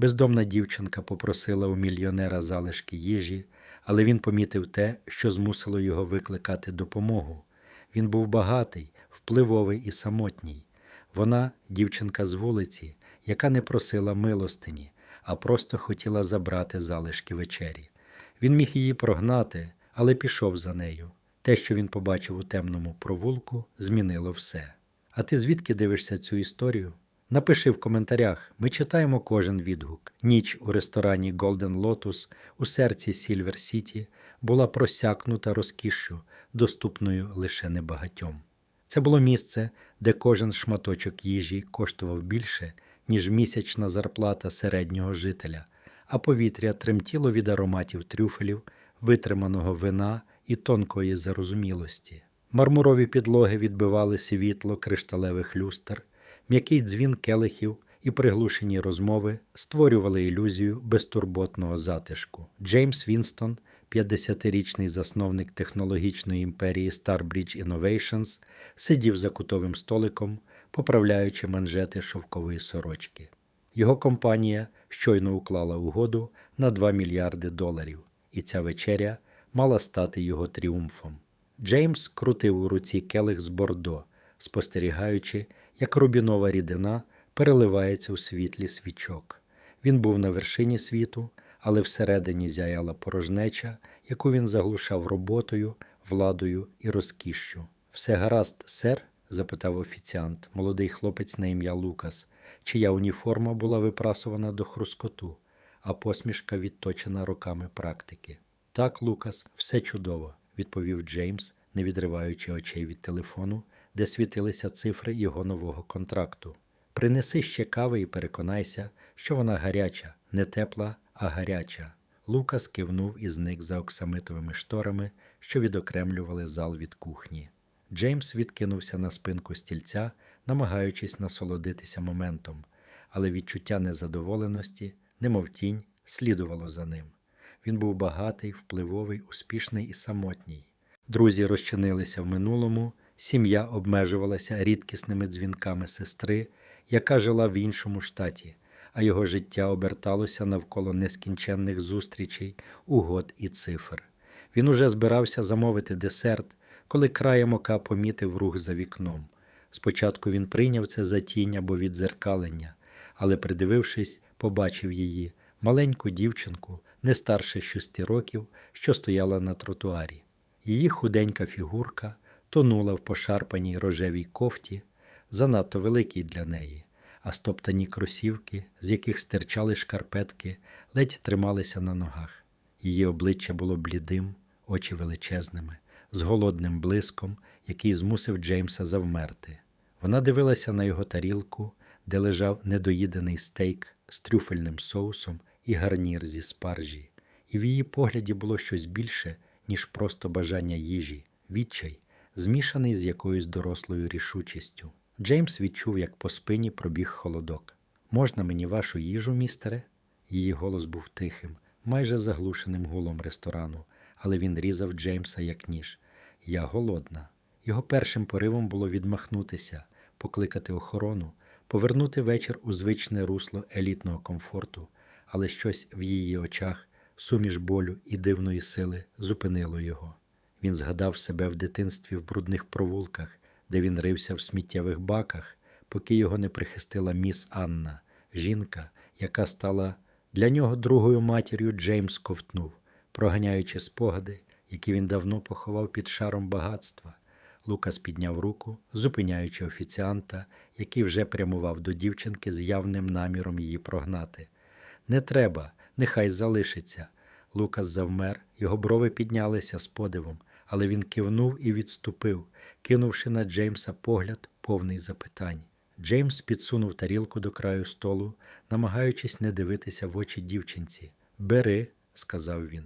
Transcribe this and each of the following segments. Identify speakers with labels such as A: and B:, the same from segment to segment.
A: Бездомна дівчинка попросила у мільйонера залишки їжі, але він помітив те, що змусило його викликати допомогу. Він був багатий, впливовий і самотній. Вона дівчинка з вулиці, яка не просила милостині, а просто хотіла забрати залишки вечері. Він міг її прогнати, але пішов за нею. Те, що він побачив у темному провулку, змінило все. А ти звідки дивишся цю історію? Напиши в коментарях. Ми читаємо кожен відгук. Ніч у ресторані Golden Lotus у серці Сільвер Сіті була просякнута розкішшю, доступною лише небагатьом. Це було місце, де кожен шматочок їжі коштував більше, ніж місячна зарплата середнього жителя, а повітря тремтіло від ароматів трюфелів, витриманого вина і тонкої зарозумілості. Мармурові підлоги відбивали світло кришталевих люстр, м'який дзвін келихів і приглушені розмови створювали ілюзію безтурботного затишку. Джеймс Вінстон, 50-річний засновник технологічної імперії Starbridge Innovations, сидів за кутовим столиком, поправляючи манжети шовкової сорочки. Його компанія щойно уклала угоду на 2 мільярди доларів, і ця вечеря мала стати його тріумфом. Джеймс крутив у руці келих з бордо, спостерігаючи, як рубінова рідина переливається у світлі свічок. Він був на вершині світу, але всередині зяяла порожнеча, яку він заглушав роботою, владою і розкішшю. Все гаразд, сер? запитав офіціант, молодий хлопець на ім'я Лукас, чия уніформа була випрасувана до хрускоту, а посмішка відточена роками практики. Так, Лукас, все чудово, відповів Джеймс, не відриваючи очей від телефону, де світилися цифри його нового контракту. Принеси ще кави і переконайся, що вона гаряча, не тепла, а гаряча. Лукас кивнув і зник за оксамитовими шторами, що відокремлювали зал від кухні. Джеймс відкинувся на спинку стільця, намагаючись насолодитися моментом, але відчуття незадоволеності, немов тінь, слідувало за ним. Він був багатий, впливовий, успішний і самотній. Друзі розчинилися в минулому, сім'я обмежувалася рідкісними дзвінками сестри, яка жила в іншому штаті, а його життя оберталося навколо нескінченних зустрічей, угод і цифр. Він уже збирався замовити десерт, коли краєм ока помітив рух за вікном. Спочатку він прийняв це за тінь або відзеркалення, але, придивившись, побачив її, маленьку дівчинку, не старше шести років, що стояла на тротуарі. Її худенька фігурка тонула в пошарпаній рожевій кофті, занадто великій для неї, а стоптані кросівки, з яких стирчали шкарпетки, ледь трималися на ногах. Її обличчя було блідим, очі величезними, з голодним блиском, який змусив Джеймса завмерти. Вона дивилася на його тарілку, де лежав недоїдений стейк з трюфельним соусом і гарнір зі спаржі, і в її погляді було щось більше, ніж просто бажання їжі, відчай, змішаний з якоюсь дорослою рішучістю. Джеймс відчув, як по спині пробіг холодок. Можна мені вашу їжу, містере? Її голос був тихим, майже заглушеним гулом ресторану, але він різав Джеймса як ніж. Я голодна. Його першим поривом було відмахнутися, покликати охорону, повернути вечір у звичне русло елітного комфорту, але щось в її очах, суміш болю і дивної сили, зупинило його. Він згадав себе в дитинстві в брудних провулках, де він рився в сміттєвих баках, поки його не прихистила міс Анна, жінка, яка стала для нього другою матір'ю Джеймс ковтнув, проганяючи спогади, які він давно поховав під шаром багатства. Лукас підняв руку, зупиняючи офіціанта, який вже прямував до дівчинки з явним наміром її прогнати. Не треба, нехай залишиться. Лукас завмер, його брови піднялися з подивом, але він кивнув і відступив, кинувши на Джеймса погляд, повний запитань. Джеймс підсунув тарілку до краю столу, намагаючись не дивитися в очі дівчинці. Бери, сказав він.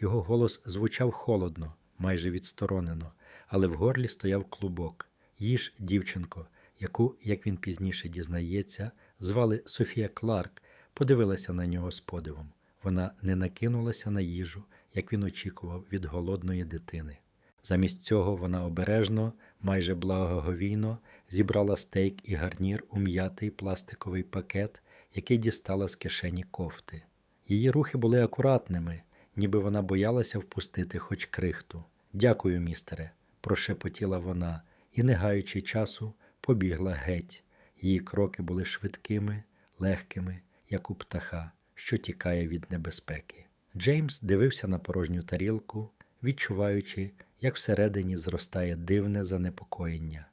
A: Його голос звучав холодно, майже відсторонено, але в горлі стояв клубок. Їж, дівчинко, яку, як він пізніше дізнається, звали Софія Кларк, подивилася на нього з подивом. Вона не накинулася на їжу, як він очікував від голодної дитини. Замість цього вона обережно, майже благоговійно, зібрала стейк і гарнір у м'ятий пластиковий пакет, який дістала з кишені кофти. Її рухи були акуратними, ніби вона боялася впустити хоч крихту. Дякую, містере, прошепотіла вона і, не гаючи часу, побігла геть. Її кроки були швидкими, легкими, як у птаха, що тікає від небезпеки. Джеймс дивився на порожню тарілку, відчуваючи, як всередині зростає дивне занепокоєння.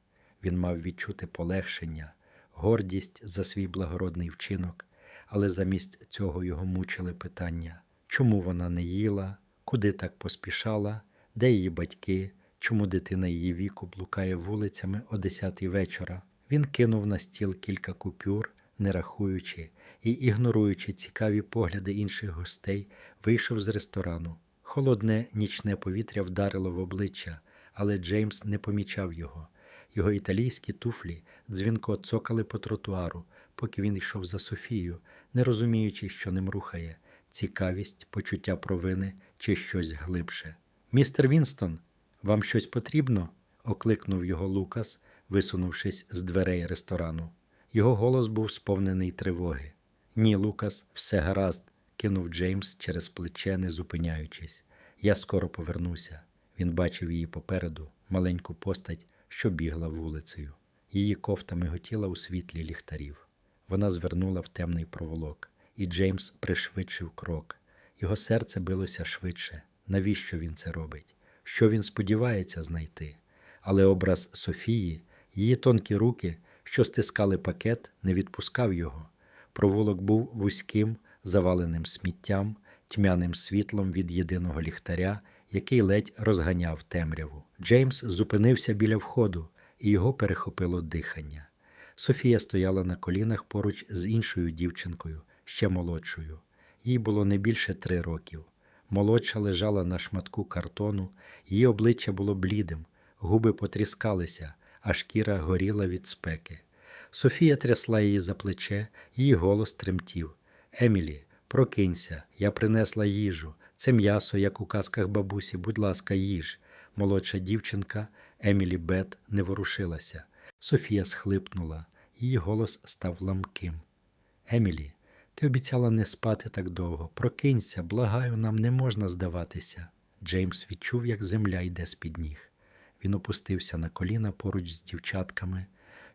A: Він мав відчути полегшення, гордість за свій благородний вчинок, але замість цього його мучили питання, чому вона не їла, куди так поспішала, де її батьки, чому дитина її віку блукає вулицями о десятій вечора. Він кинув на стіл кілька купюр, не рахуючи і ігноруючи цікаві погляди інших гостей, вийшов з ресторану. Холодне нічне повітря вдарило в обличчя, але Джеймс не помічав його. Його італійські туфлі дзвінко цокали по тротуару, поки він йшов за Софією, не розуміючи, що ним рухає цікавість, почуття провини чи щось глибше. Містер Вінстон, вам щось потрібно? окликнув його Лукас, висунувшись з дверей ресторану. Його голос був сповнений тривоги. Ні, Лукас, все гаразд, кинув Джеймс через плече, не зупиняючись. Я скоро повернуся. Він бачив її попереду, маленьку постать, що бігла вулицею. Її кофта миготіла у світлі ліхтарів. Вона звернула в темний проволок, і Джеймс пришвидшив крок. Його серце билося швидше. Навіщо він це робить? Що він сподівається знайти? Але образ Софії, її тонкі руки, що стискали пакет, не відпускав його. Провулок був вузьким, заваленим сміттям, тьмяним світлом від єдиного ліхтаря, який ледь розганяв темряву. Джеймс зупинився біля входу, і його перехопило дихання. Софія стояла на колінах поруч з іншою дівчинкою, ще молодшою. Їй було не більше три років. Молодша лежала на шматку картону, її обличчя було блідим, губи потріскалися, а шкіра горіла від спеки. Софія трясла її за плече, її голос тремтів. Емілі, прокинься, я принесла їжу. Це м'ясо, як у казках бабусі, будь ласка, їж. Молодша дівчинка Емілі Бет не ворушилася. Софія схлипнула, її голос став ламким. Емілі, ти обіцяла не спати так довго. Прокинься, благаю, нам не можна здаватися. Джеймс відчув, як земля йде з-під ніг. Він опустився на коліна поруч з дівчатками.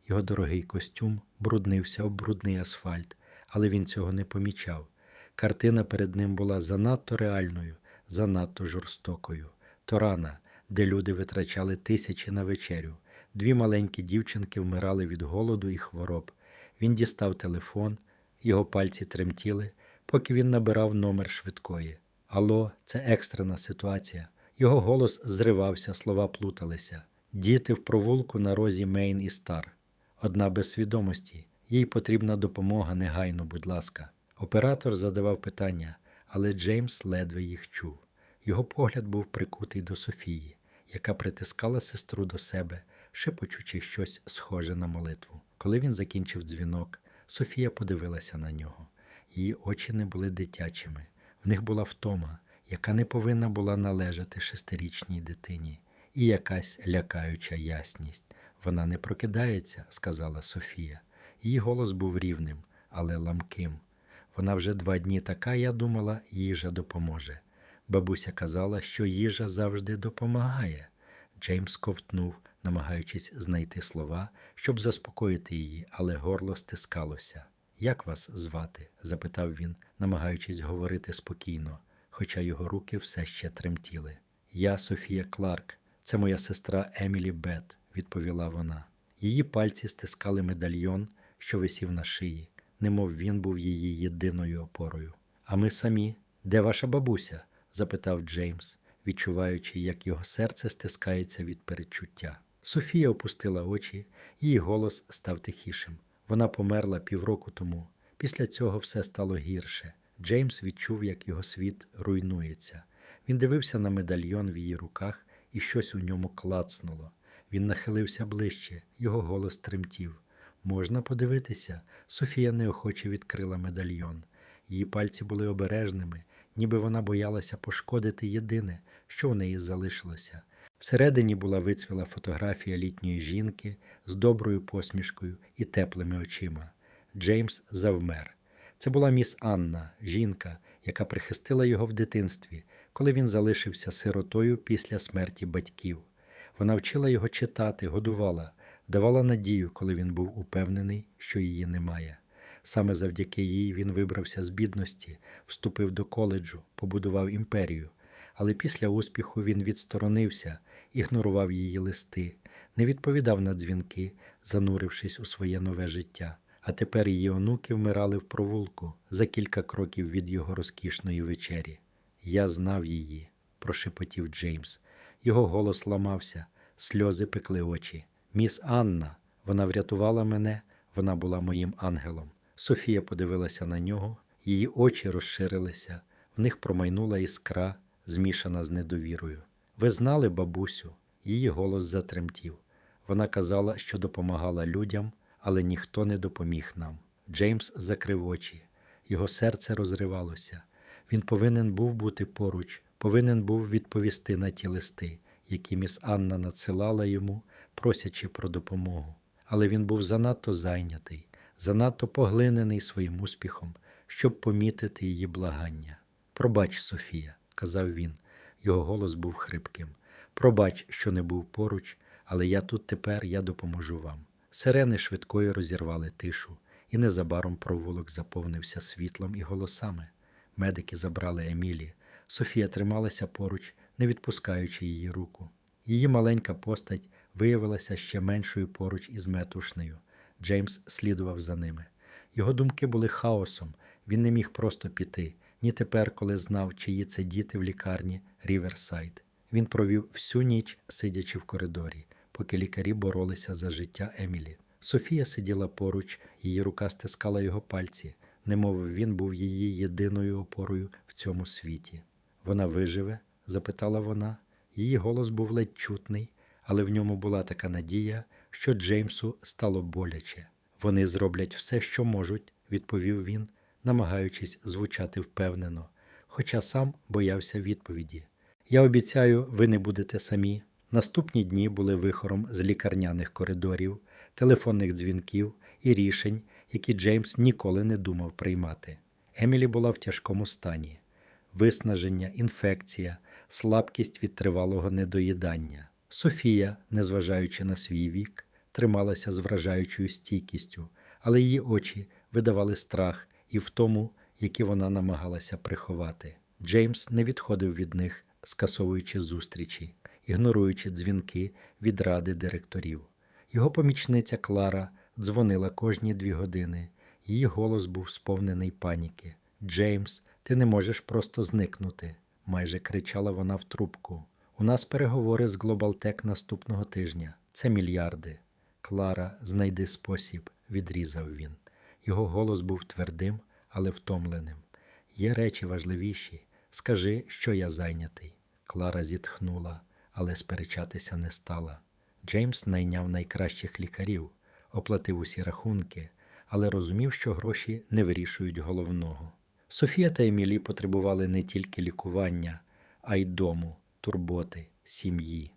A: Його дорогий костюм бруднився об брудний асфальт, але він цього не помічав. Картина перед ним була занадто реальною, занадто жорстокою. Торана, де люди витрачали тисячі на вечерю. Дві маленькі дівчинки вмирали від голоду і хвороб. Він дістав телефон, його пальці тремтіли, поки він набирав номер швидкої. Алло, це екстрена ситуація. Його голос зривався, слова плуталися. Діти в провулку на розі Мейн і Стар. Одна без свідомості. Їй потрібна допомога негайно, будь ласка. Оператор задавав питання, але Джеймс ледве їх чув. Його погляд був прикутий до Софії, яка притискала сестру до себе, шепочучи щось схоже на молитву. Коли він закінчив дзвінок, Софія подивилася на нього. Її очі не були дитячими, в них була втома, яка не повинна була належати шестирічній дитині, і якась лякаюча ясність. Вона не прокидається, сказала Софія. Її голос був рівним, але ламким. Вона вже два дні така, я думала, їжа допоможе. Бабуся казала, що їжа завжди допомагає. Джеймс ковтнув, намагаючись знайти слова, щоб заспокоїти її, але горло стискалося. Як вас звати? запитав він, намагаючись говорити спокійно, хоча його руки все ще тремтіли. Я Софія Кларк, це моя сестра Емілі Бет, відповіла вона. Її пальці стискали медальйон, що висів на шиї, немов він був її єдиною опорою. А ми самі, де ваша бабуся? запитав Джеймс, відчуваючи, як його серце стискається від передчуття. Софія опустила очі, її голос став тихішим. Вона померла півроку тому. Після цього все стало гірше. Джеймс відчув, як його світ руйнується. Він дивився на медальйон в її руках, і щось у ньому клацнуло. Він нахилився ближче, його голос тремтів. Можна подивитися? Софія неохоче відкрила медальйон. Її пальці були обережними, ніби вона боялася пошкодити єдине, що в неї залишилося. Всередині була вицвіла фотографія літньої жінки з доброю посмішкою і теплими очима. Джеймс завмер. Це була міс Анна, жінка, яка прихистила його в дитинстві, коли він залишився сиротою після смерті батьків. Вона вчила його читати, годувала, давала надію, коли він був упевнений, що її немає. Саме завдяки їй він вибрався з бідності, вступив до коледжу, побудував імперію. Але після успіху він відсторонився, ігнорував її листи, не відповідав на дзвінки, занурившись у своє нове життя. А тепер її онуки вмирали в провулку за кілька кроків від його розкішної вечері. Я знав її, прошепотів Джеймс. Його голос ламався, сльози пекли очі. Міс Анна, вона врятувала мене, вона була моїм ангелом. Софія подивилася на нього, її очі розширилися, в них промайнула іскра, змішана з недовірою. Ви знали, бабусю, її голос затремтів. Вона казала, що допомагала людям, але ніхто не допоміг нам. Джеймс закрив очі, його серце розривалося. Він повинен був бути поруч, повинен був відповісти на ті листи, які міс Анна надсилала йому, просячи про допомогу. Але він був занадто зайнятий, занадто поглинений своїм успіхом, щоб помітити її благання. Пробач, Софія, казав він, його голос був хрипким. Пробач, що не був поруч, але я тут тепер, я допоможу вам. Сирени швидкою розірвали тишу, і незабаром провулок заповнився світлом і голосами. Медики забрали Емілі. Софія трималася поруч, не відпускаючи її руку. Її маленька постать виявилася ще меншою поруч із метушнею. Джеймс слідував за ними. Його думки були хаосом, він не міг просто піти, ні тепер, коли знав, чиї це діти в лікарні Ріверсайд. Він провів всю ніч, сидячи в коридорі, поки лікарі боролися за життя Емілі. Софія сиділа поруч, її рука стискала його пальці, немов він був її єдиною опорою в цьому світі. Вона виживе? запитала вона. Її голос був ледь чутний, але в ньому була така надія, що Джеймсу стало боляче. Вони зроблять все, що можуть, відповів він, намагаючись звучати впевнено, хоча сам боявся відповіді. Я обіцяю, ви не будете самі. Наступні дні були вихором з лікарняних коридорів, телефонних дзвінків і рішень, які Джеймс ніколи не думав приймати. Емілі була в тяжкому стані виснаження, інфекція, слабкість від тривалого недоїдання. Софія, незважаючи на свій вік, трималася з вражаючою стійкістю, але її очі видавали страх і в тому, які вона намагалася приховати. Джеймс не відходив від них, скасовуючи зустрічі, ігноруючи дзвінки від ради директорів. Його помічниця Клара дзвонила кожні дві години. Її голос був сповнений паніки. Джеймс, ти не можеш просто зникнути, майже кричала вона в трубку. У нас переговори з Глобалтек наступного тижня. Це мільярди. Клара, знайди спосіб, відрізав він. Його голос був твердим, але втомленим. Є речі важливіші. Скажи, що я зайнятий. Клара зітхнула, але сперечатися не стала. Джеймс найняв найкращих лікарів, оплатив усі рахунки, але розумів, що гроші не вирішують головного. Софія та Емілі потребували не тільки лікування, а й дому, турботи, сім'ї.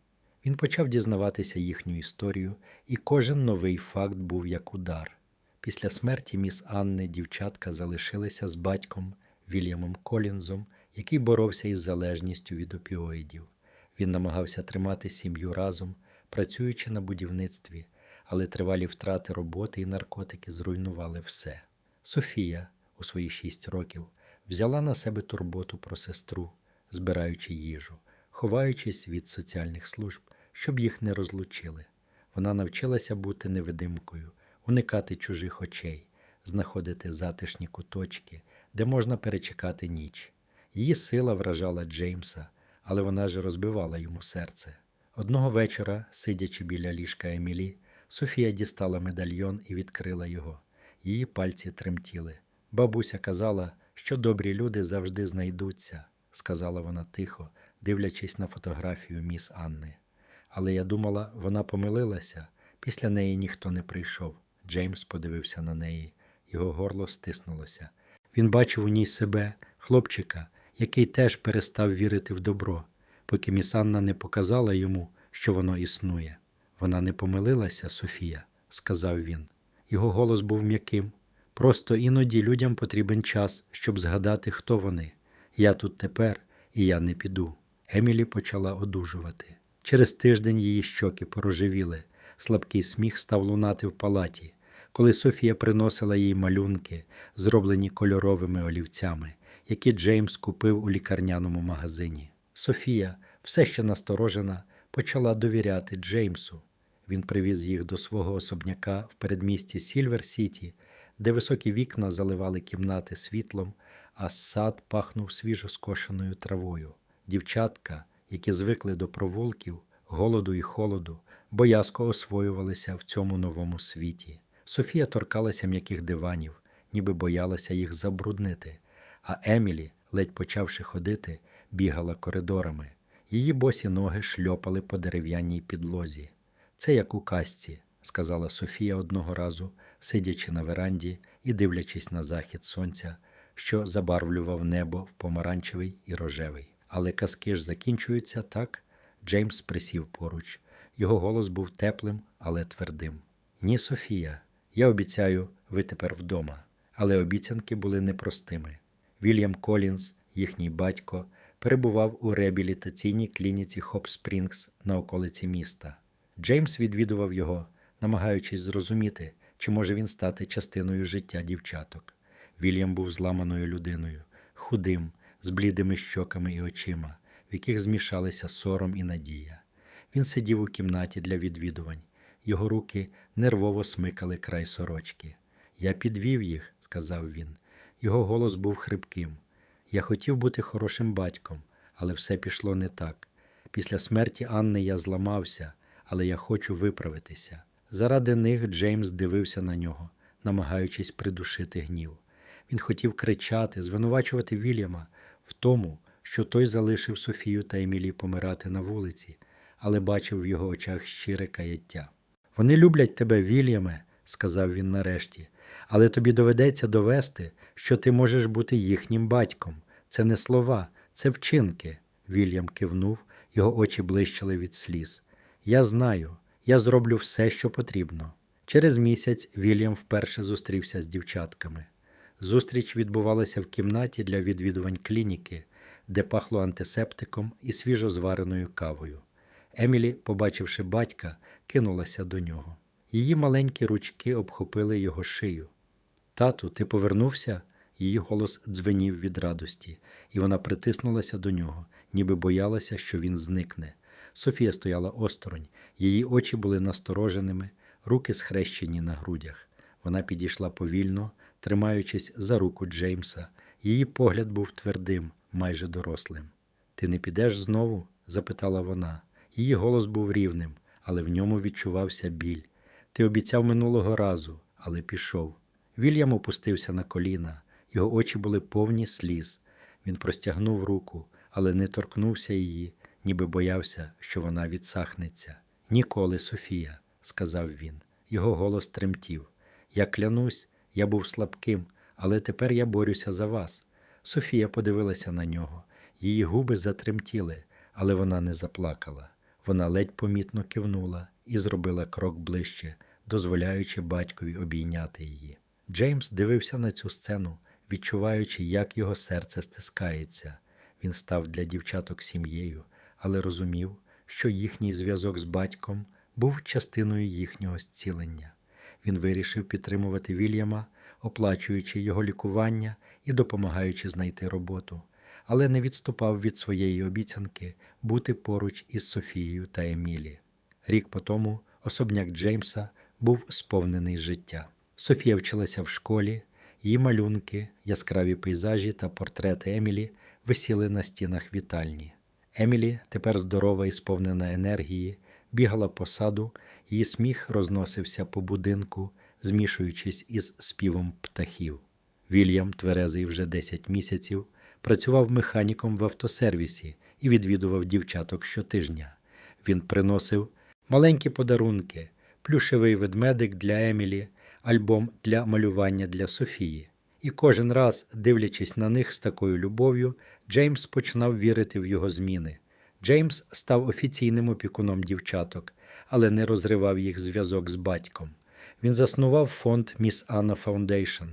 A: Він почав дізнаватися їхню історію, і кожен новий факт був як удар. Після смерті міс Анни дівчатка залишилися з батьком Вільямом Колінзом, який боровся із залежністю від опіоїдів. Він намагався тримати сім'ю разом, працюючи на будівництві, але тривалі втрати роботи і наркотики зруйнували все. Софія, у свої шість років, взяла на себе турботу про сестру, збираючи їжу, ховаючись від соціальних служб, щоб їх не розлучили. Вона навчилася бути невидимкою, уникати чужих очей, знаходити затишні куточки, де можна перечекати ніч. Її сила вражала Джеймса, але вона ж розбивала йому серце. Одного вечора, сидячи біля ліжка Емілі, Софія дістала медальйон і відкрила його. Її пальці тремтіли. Бабуся казала, що добрі люди завжди знайдуться, сказала вона тихо, дивлячись на фотографію міс Анни. Але я думала, вона помилилася. Після неї ніхто не прийшов. Джеймс подивився на неї, його горло стиснулося. Він бачив у ній себе, хлопчика, який теж перестав вірити в добро, поки міс Анна не показала йому, що воно існує. Вона не помилилася, Софія, сказав він. Його голос був м'яким, Просто іноді людям потрібен час, щоб згадати, хто вони. Я тут тепер, і я не піду. Емілі почала одужувати. Через тиждень її щоки порожевіли, слабкий сміх став лунати в палаті, коли Софія приносила їй малюнки, зроблені кольоровими олівцями, які Джеймс купив у лікарняному магазині. Софія, все ще насторожена, почала довіряти Джеймсу. Він привіз їх до свого особняка в передмісті Сільвер Сіті, де високі вікна заливали кімнати світлом, а сад пахнув свіжоскошеною травою. Дівчатка, які звикли до провулків, голоду і холоду, боязко освоювалися в цьому новому світі. Софія торкалася м'яких диванів, ніби боялася їх забруднити, а Емілі, ледь почавши ходити, бігала коридорами. Її босі ноги шльопали по дерев'яній підлозі. Це як у казці, сказала Софія одного разу, сидячи на веранді і дивлячись на захід сонця, що забарвлював небо в помаранчевий і рожевий. Але казки ж закінчуються так. Джеймс присів поруч. Його голос був теплим, але твердим. Ні, Софія, я обіцяю, ви тепер вдома. Але обіцянки були непростими. Вільям Колінс, їхній батько, перебував у реабілітаційній клініці Хоп Спрінгс на околиці міста. Джеймс відвідував його, намагаючись зрозуміти, чи може він стати частиною життя дівчаток. Вільям був зламаною людиною, худим, з блідими щоками і очима, в яких змішалися сором і надія. Він сидів у кімнаті для відвідувань. Його руки нервово смикали край сорочки. Я підвів їх, сказав він. Його голос був хрипким. Я хотів бути хорошим батьком, але все пішло не так. Після смерті Анни я зламався, але я хочу виправитися. Заради них Джеймс дивився на нього, намагаючись придушити гнів. Він хотів кричати, звинувачувати Вільяма в тому, що той залишив Софію та Емілі помирати на вулиці, але бачив в його очах щире каяття. Вони люблять тебе, Вільяме, сказав він нарешті, але тобі доведеться довести, що ти можеш бути їхнім батьком. Це не слова, це вчинки. Вільям кивнув, його очі блищили від сліз. Я знаю, я зроблю все, що потрібно. Через місяць Вільям вперше зустрівся з дівчатками. Зустріч відбувалася в кімнаті для відвідувань клініки, де пахло антисептиком і свіжозвареною кавою. Емілі, побачивши батька, кинулася до нього. Її маленькі ручки обхопили його шию. Тату, ти повернувся? Її голос дзвенів від радості, і вона притиснулася до нього, ніби боялася, що він зникне. Софія стояла осторонь, її очі були настороженими, руки схрещені на грудях. Вона підійшла повільно, тримаючись за руку Джеймса. Її погляд був твердим, майже дорослим. Ти не підеш знову? запитала вона. Її голос був рівним, але в ньому відчувався біль. Ти обіцяв минулого разу, але пішов. Вільям опустився на коліна, його очі були повні сліз. Він простягнув руку, але не торкнувся її, ніби боявся, що вона відсахнеться. Ніколи, Софія, сказав він. Його голос тремтів. Я клянусь, я був слабким, але тепер я борюся за вас. Софія подивилася на нього. Її губи затремтіли, але вона не заплакала. Вона ледь помітно кивнула і зробила крок ближче, дозволяючи батькові обійняти її. Джеймс дивився на цю сцену, відчуваючи, як його серце стискається. Він став для дівчаток сім'єю, але розумів, що їхній зв'язок з батьком був частиною їхнього зцілення. Він вирішив підтримувати Вільяма, оплачуючи його лікування і допомагаючи знайти роботу, але не відступав від своєї обіцянки бути поруч із Софією та Емілі. Рік по тому особняк Джеймса був сповнений життя. Софія вчилася в школі, її малюнки, яскраві пейзажі та портрети Емілі висіли на стінах вітальні. Емілі, тепер здорова і сповнена енергії, бігала по саду, її сміх розносився по будинку, змішуючись із співом птахів. Вільям, тверезий вже 10 місяців, працював механіком в автосервісі і відвідував дівчаток щотижня. Він приносив маленькі подарунки, плюшевий ведмедик для Емілі, альбом для малювання для Софії. І кожен раз, дивлячись на них з такою любов'ю, Джеймс починав вірити в його зміни. Джеймс став офіційним опікуном дівчаток, але не розривав їх зв'язок з батьком. Він заснував фонд Міс Анна Фаундейшн,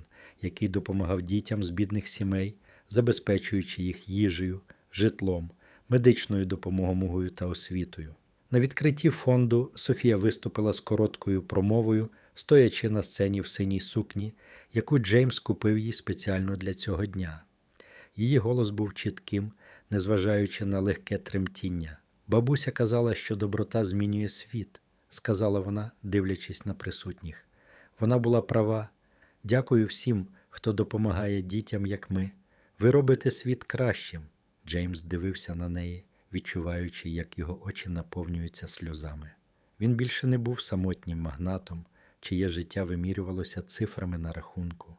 A: який допомагав дітям з бідних сімей, забезпечуючи їх їжею, житлом, медичною допомогою та освітою. На відкритті фонду Софія виступила з короткою промовою, стоячи на сцені в синій сукні, яку Джеймс купив їй спеціально для цього дня. Її голос був чітким, незважаючи на легке тремтіння. Бабуся казала, що доброта змінює світ, сказала вона, дивлячись на присутніх. Вона була права. Дякую всім, хто допомагає дітям, як ми. Ви робите світ кращим. Джеймс дивився на неї, відчуваючи, як його очі наповнюються сльозами. Він більше не був самотнім магнатом, чиє життя вимірювалося цифрами на рахунку.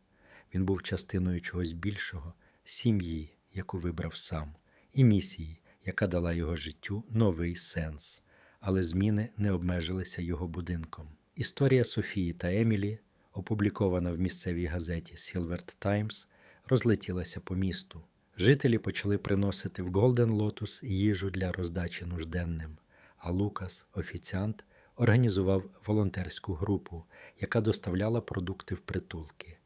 A: Він був частиною чогось більшого, сім'ї, яку вибрав сам, і місії, яка дала його життю новий сенс. Але зміни не обмежилися його будинком. Історія Софії та Емілі, опублікована в місцевій газеті Silver Times, розлетілася по місту. Жителі почали приносити в Голден Лотус їжу для роздачі нужденним, а Лукас, офіціант, організував волонтерську групу, яка доставляла продукти в притулки.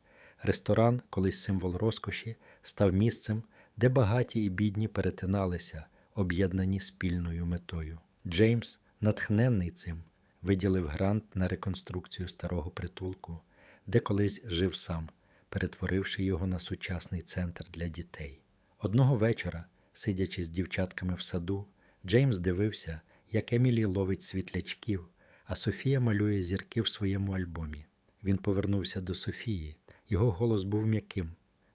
A: Ресторан, колись символ розкоші, став місцем, де багаті і бідні перетиналися, об'єднані спільною метою. Джеймс, натхненний цим, виділив грант на реконструкцію старого притулку, де колись жив сам, перетворивши його на сучасний центр для дітей. Одного вечора, сидячи з дівчатками в саду, Джеймс дивився, як Емілі ловить світлячків, а Софія малює зірки в своєму альбомі. Він повернувся до Софії. Його голос був м'яким.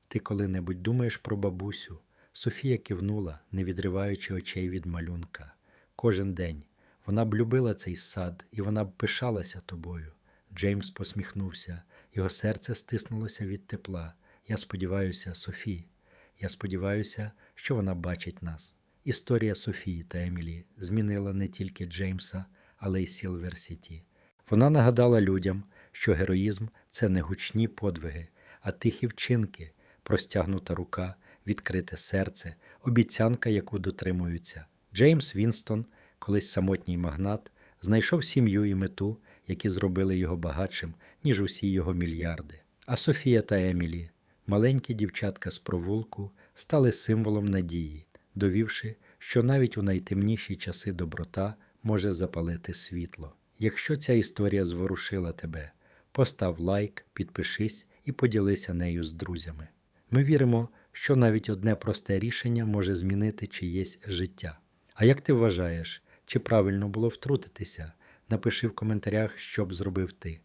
A: Ти коли-небудь думаєш про бабусю? Софія кивнула, не відриваючи очей від малюнка. Кожен день вона б любила цей сад, і вона б пишалася тобою. Джеймс посміхнувся, його серце стиснулося від тепла. Я сподіваюся, Софі. Я сподіваюся, що вона бачить нас. Історія Софії та Емілі змінила не тільки Джеймса, але й Сілвер Сіті. Вона нагадала людям, що героїзм це не гучні подвиги, а тихі вчинки, простягнута рука, відкрите серце, обіцянка, яку дотримуються. Джеймс Вінстон, колись самотній магнат, знайшов сім'ю і мету, які зробили його багатшим, ніж усі його мільярди. А Софія та Емілі, маленькі дівчатка з провулку, стали символом надії, довівши, що навіть у найтемніші часи доброта може запалити світло. Якщо ця історія зворушила тебе, постав лайк, підпишись і поділися нею з друзями. Ми віримо, що навіть одне просте рішення може змінити чиєсь життя. А як ти вважаєш, чи правильно було втрутитися? Напиши в коментарях, що б зробив ти.